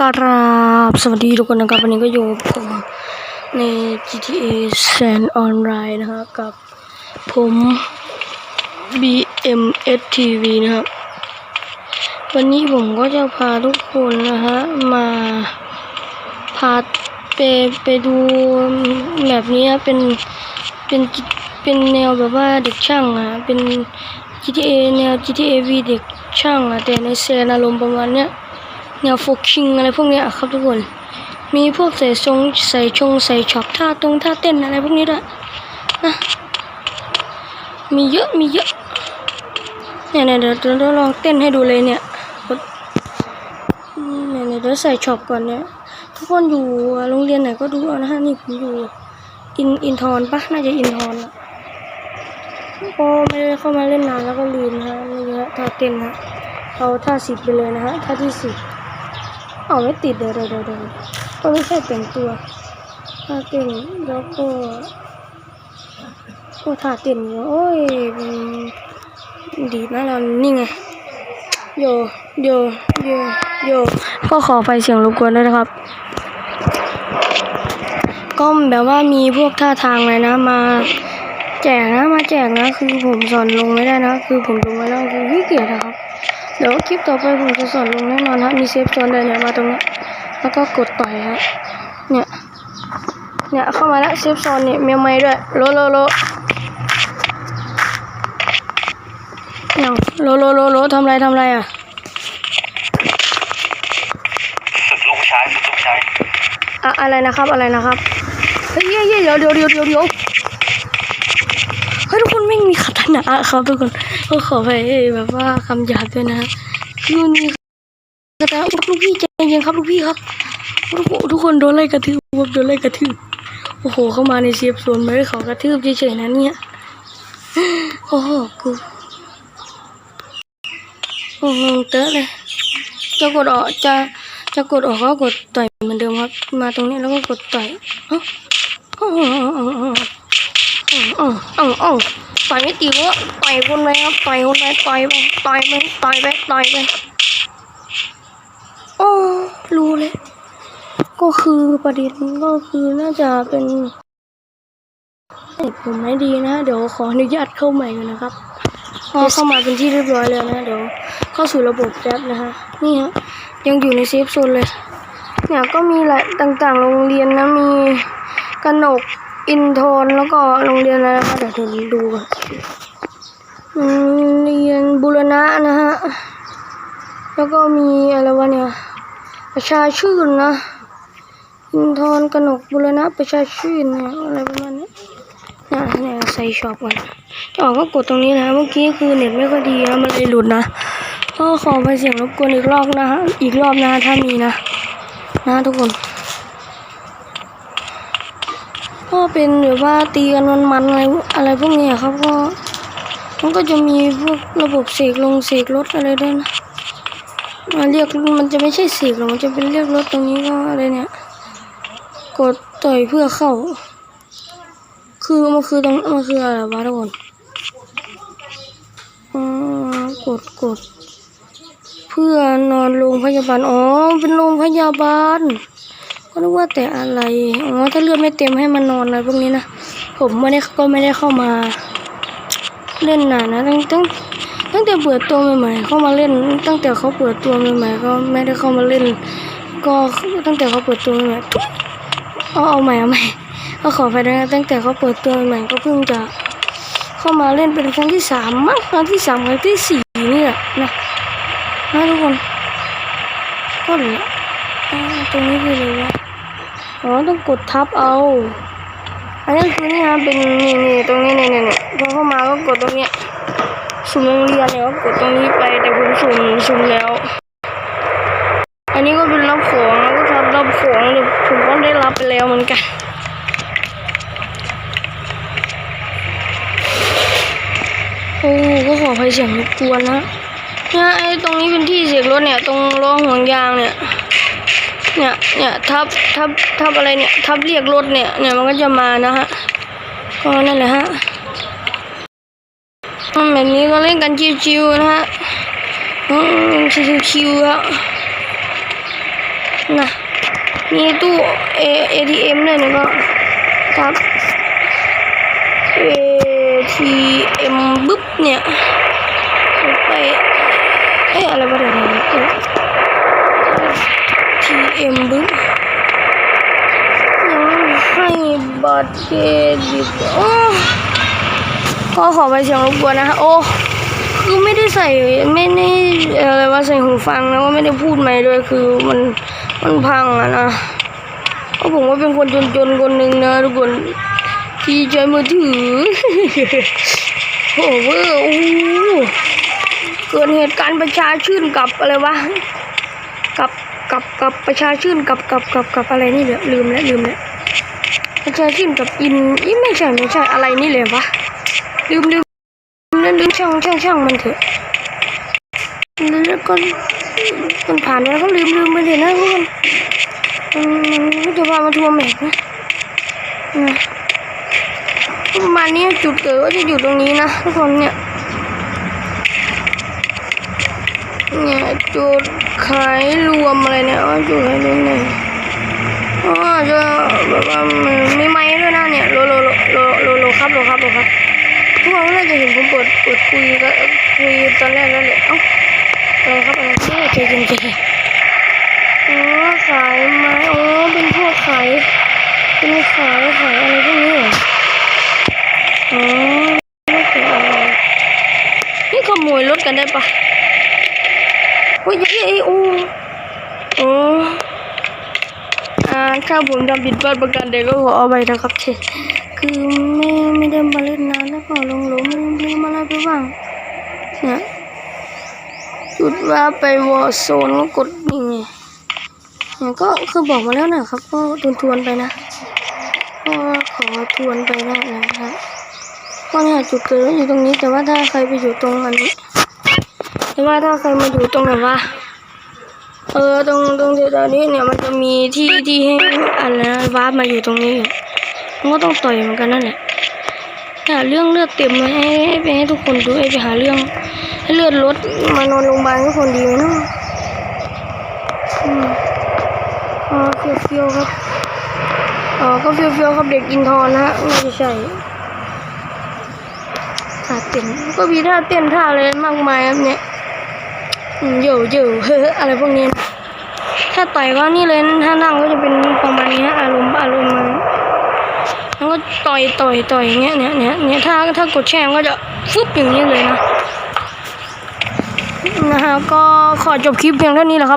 กราบสวัสดีทุกคนนะครับวันนี้ก็อยู่ผมใน GTA San Online นะฮะกับผม BMS TV นะครับ วันนี้ผมก็จะพาทุกคนนะฮะมาพาไปไปดูแบบนี้เป็นเป็นเป็นแนวแบบว่าเด็กช่างอะเป็น GTA แนว GTA V เด็กช่างอะแต่ในเซนอารมณ์ประมาณเนี้ย แนวโฟกิงอะไรพวกเนี้ยครับทุกคน มีพวกใส่ทรงใส่ชงใส่ช็อปท่าตรงท่าเต้นอะไรพวกนี้ด้วยนะมีเยอะมีเยอะเนี่ยเนี่ยเดี๋ยวเดี๋ยวเราลองเต้นให้ดูเลยเนี่ยเนี่ยเนี่ยเดี๋ยวใส่ช็อปก่อนเนี่ยทุกคนอยู่โรงเรียนไหนก็ดูเอานะฮะนี่ผมอยู่อินอินทอนปะน่าจะอินทอนอะก็ไม่ได้เข้ามาเล่นนานแล้วก็ลืมนะฮะนี่ฮะท่าเต้นฮะเอาท่าสิบไปเลยนะฮะท่าที่สิบ เอาไม่ติดเดี๋ยวเดี๋ยวเดี๋ยวเดี๋ยวก็ไม่ใช่แต่งตัวท่าเต้นแล้วก็โอ้ท่าเต้นเนี่ยโอ้ยมันดีนะเรานี่ไงโยโยโยโยก็ขอไปเสียงรบกวนด้วยนะครับ ก็แบบว่ามีพวกท่าทางเลยนะมาแจกนะมาแจกนะ คือผมสอนลงไม่ได้นะ คือผมลงไม่ได้คือขี้เกียจนะครับ เดี๋ยวคลิปต่อไปผมจะสอนลงแน่นอนฮะมีเซฟโซนเดินเนี่ยมาตรงเนี้ยแล้วก็กดต่อยฮะเนี่ยเนี่ยเข้ามาแล้วเซฟโซนเนี่ยมีไม้ด้วยโลโลโลยังโลโลโลโลทำไรทำไรอะฝึกลูกผู้ชายฝึกลูกผู้ชายอะอะไรนะครับอะไรนะครับเฮ้ยเฮ้ยเฮ้ยเดี๋ยวเดี๋ยวเดี๋ยวเดี๋ยวเดี๋ยวเฮ้ยทุกคนไม่งมีคาถ นาครับทุกคนก็ขอไปแบบว่าคำหยาบด้วยนะฮะคือมีคาถาลูกพี่ใจเย็นครับลูกพี่ครับโอ้โหทุกคนโดนไล่กระทืบโดนไล่กระทืบโอ้โห เข้ามาในเซฟโซนไม่ได้ขากระทืบเฉยๆนะเนี่ยโอ้โหกูโอ้โหเตอะเลยจะกดออกจะจะกดออกก็กดต่อยเหมือนเดิมครับ มาตรงนี้แล้วก็กดต่อยเอ้าเอ้าเอ้าเอ้าเอ้าเอ้าเอ้าเอ้าต่อยไม่ตีวะต่อยคนไปครับต่อยคนไปต่อยไปต่อยไปต่อยไปต่อยไปโอ้รู้เลย ก็คือประเด็นก็คือน่าจะเป็นผมไม่ดีนะ เดี๋ยวขออนุญาตเข้าใหม่ก่อนนะครับพอเข้ามาเป็นที่เรียบร้อยแล้วนะเดี๋ยวเข้าสู่ระบบแป๊บนะฮะนี่ฮะยังอยู่ในเซฟโซนเลยเนี่ยก็มีหลายต่างๆ โรงเรียนนะมีกระหนก อินทนแล้วก็โรงเรียนอะไรนะคะเดี๋ยวเดี๋ยวดูก่อนเรียนบุรณะนะฮะ แล้วก็มีอะไรวะเนี่ย ประชาชื่นนะ อินทรกนกบุรณะประชาชื่นเนี่ยอะไรประมาณนี้นะเนี่ยใส่ช็อปก่อนจะออกก็กดตรงนี้นะเมื่อกี้คือเน็ตไม่ค่อยดีนะมันเลยหลุดนะก็ขอไปเสียงรบกวนอีกรอบนะฮะอีกรอบนะถ้ามีนะ นะทุกคน ก็เป็นแบบว่าตีกันมันๆอะไรอะไรพวกนี้ครับก็มันก็จะมีพวกระบบเสกลงเสกรถอะไรด้วยนะมาเรียกมันจะไม่ใช่เสกหรอกมันจะเป็นเรียกรถตรงนี้ก็อะไรเนี่ย กดต่อยเพื่อเข้า คือมันคือตรงมันคืออะไรวะทุกคนอ๋อกดกด เพื่อนอนโรงพยาบาล อ๋อ เป็นโรงพยาบาล ก็นึกว่าแต่อะไรอ๋อถ้าเลือดไม่เต็มให้มันนอนอะไรพวกนี้นะ ผมไม่ได้ก็ไม่ได้เข้ามา เล่นนานนะตั้งตั้งตั้งแต่เปิดตัวใหม่ๆเข้ามาเล่น ตั้งแต่เขาเปิดตัวใหม่ๆก็ไม่ได้เข้ามาเล่น ก็ตั้งแต่เขาเปิดตัวใหม่ๆทุยเอาเอาใหม่เอาใหม่ก็ขอไปด้วยนะตั้งแต่เขาเปิดตัวใหม่ก็เพิ่งจะเข้ามาเล่นเป็นครั้งที่สามมั้งครั้งที่สามครั้งที่สี่นี่แหละนะนะทุกคนก็เหลือตรงนี้คืออะไรวะ อ๋อต้องกดทับเอา อันนี้คือนี่ฮะเป็นนี่นี่ตรงนี้เนี่ยเนี่ยเนี่ยพอเข้ามาก็กดตรงเนี้ยสุ่มโรงเรียนเนี่ยก็กดตรงนี้ไปแต่ผมสุ่มสุ่มแล้ว อันนี้ก็เป็นรับของแล้วก็ทับรับของเดี๋ยวผมก็ได้รับไปแล้วเหมือนกันโอ้ก็ขอภัยเสียงรบกวนนะเนี่ยไอ้ตรงนี้เป็นที่เสียกรถเนี่ย ตรงล้อห่วงยางเนี่ย เนี่ยเนี่ยทับทับทับอะไรเนี่ยทับเรียกรถเนี่ยเนี่ยมันก็จะมานะฮะก็นั่นแหละฮะแบบนี้ก็เล่นกันชิวๆนะฮะชิวๆฮะนะมีตู้ A ATM ด้วยนะก็ครับ ATM บึ๊บเนี่ยไปเอ้ยอะไรวะเดี๋ยวเดี๋ยว เดี๋ยว ATM บึ๊บยังให้บัตรเครดิตโอ้ขอขอไปเสียงรบกวนนะคะโอ้คือไม่ได้ใส่ไม่ได้อะไรว่าใส่หูฟังแล้วก็ไม่ได้พูดไม่ด้วยคือมันมันพังอะนะเพราะผมว่าเป็นคนจนๆคนหนึ่งนะทุกคนที่ใช้มือถือโอ้เวอร์โอ้โหเกิดเหตุการณ์ประชาชื่นกับอะไรวะกับ กับกับประชาชื่นกับกับกับกับอะไรนี่แหละลืมแล้วลืมแล้วประชาชื่นกับอินอีไม่ใช่ไม่ใช่อะไรนี่เลยวะลืมลืมลืมลืมช่างช่างช่างมันเถอะแล้วก็มันผ่านไปแล้วก็ลืมลืมไปเลยนะทุกคนมันมันจะพามาทัวร์แมพนะนะประมาณนี้จุดเกิดก็จะอยู่ตรงนี้นะทุกคนเนี่ย เนี่ย จุดขายรวมอะไรเนี่ยว่าจุดขายรวมไหนอ๋อจะแบบว่ามีไม้ด้วยนะเนี่ยโลโลโลโลโลโลครับโลครับโลครับทุกคนก็น่าจะเห็นผมเปิดเปิดคุยก็คุยตอนแรกแล้วแหละเอ้าอะไรครับอะไรเจ๊เจเจ๊เจอ๋อขายไม้อ๋อเป็นพวกขายเป็นขายขายอะไรพวกนี้เหรออ๋อไม่เกี่ยวอะไรนี่ขโมยรถกันได้ปะ อ้ยเอ้ยอ้ยโอ้โอ้อ่าถ้าผมทำผิดพลาดประการใดก็ขอเอาไปนะครับเชคือไม่ไม่ได้มาเล่นนานแล้วก็ลงหลงลืมลืมอะไรไปบ้างเนี่ยจุดว่าไปวอร์โซนก็กดนี่ไงเนี่ยก็คือบอกมาแล้วนะครับ ก็ทวนทวนไปนะก็ขอทวนไปได้นะครับก็เนี่ยจุดเกิดอยู่ตรงนี้แต่ว่าถ้าใครไปอยู่ตรงอันนี้ แต่ว่าถ้าใครมาอยู่ตรงไหนวะเออตรงตรงแถวนี้เนี่ยมันจะมีที่ที่ให้อันนะวาร์ปมาอยู่ตรงนี้อยู่มันก็ต้องต่อยเหมือนกันนั่นแหละหาเรื่องเลือดเต็มมาให้ไปให้ทุกคนดูไอ้ไปหาเรื่อง ให้เลือดลดมานอนโรงพยาบาลทุกคนดีไหมเนาะอืมอ๋อเฟี้ยวเฟี้ยวๆครับอ๋อก็เฟี้ยวเฟี้ยวๆครับเด็กกินทอนนะฮะไม่ใช่ท่าเต้นก็มีท่าเต้นท่าอะไรมากมายครับเนี่ย อยู่อยู่เฮ้ออะไรพวกนี้นะถ้าต่อยก็นี่เลยถ้านั่งก็จะเป็นประมาณนี้อารมณ์อารมณ์มันแล้วก็ต่อยต่อยต่อยเงี้ยเนี้ยเนี้ยเนี้ยถ้าถ้ากดแช่มันก็จะฟึบอย่างนี้เลยนะนะฮะก็ขอจบคลิปเพียงเท่านี้แหละครับ